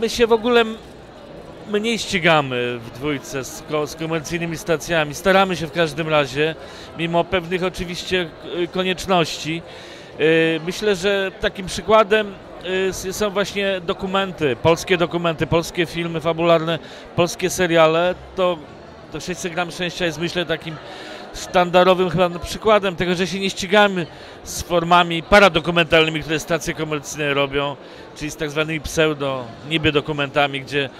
my się w ogóle mniej ścigamy w dwójce z, z komercyjnymi stacjami. Staramy się w każdym razie, mimo pewnych oczywiście y, konieczności. Y, Myślę, że takim przykładem s- są właśnie dokumenty, polskie dokumenty, polskie filmy fabularne, polskie seriale. To, to 600 gram szczęścia jest myślę takim sztandarowym chyba przykładem tego, że się nie ścigamy z formami paradokumentalnymi, które stacje komercyjne robią, czyli z tak zwanymi pseudo, niby dokumentami, gdzie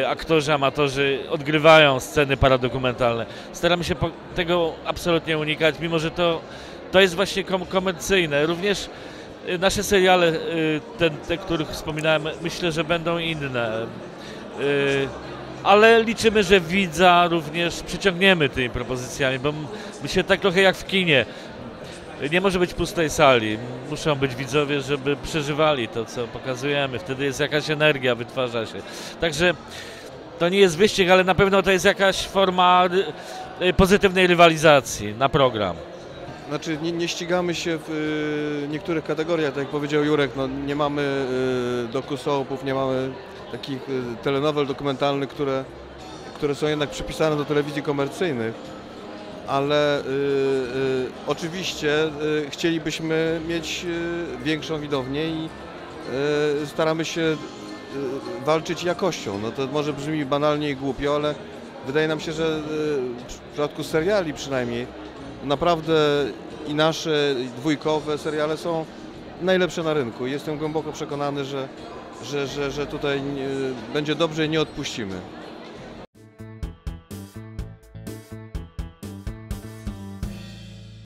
e, aktorzy, amatorzy odgrywają sceny paradokumentalne. Staramy się tego absolutnie unikać, mimo że to, to jest właśnie kom, komercyjne. Również e, nasze seriale, e, te, te, których wspominałem, myślę, że będą inne. Ale liczymy, że widza również przyciągniemy tymi propozycjami, bo myślę tak trochę jak w kinie. Nie może być pustej sali. Muszą być widzowie, żeby przeżywali to, co pokazujemy. Wtedy jest jakaś energia, wytwarza się. Także to nie jest wyścig, ale na pewno to jest jakaś forma y, y, pozytywnej rywalizacji na program. Znaczy nie, nie ścigamy się w y, niektórych kategoriach, tak jak powiedział Jurek, no, nie mamy y, doku-soapów, nie mamy takich y, telenowel dokumentalnych, które, które są jednak przypisane do telewizji komercyjnych, ale y, y, oczywiście y, chcielibyśmy mieć większą widownię i staramy się walczyć jakością. No to może brzmi banalnie i głupio, ale wydaje nam się, że w przypadku seriali przynajmniej naprawdę i nasze dwójkowe seriale są najlepsze na rynku. Jestem głęboko przekonany, że, że, że, że tutaj będzie dobrze i nie odpuścimy.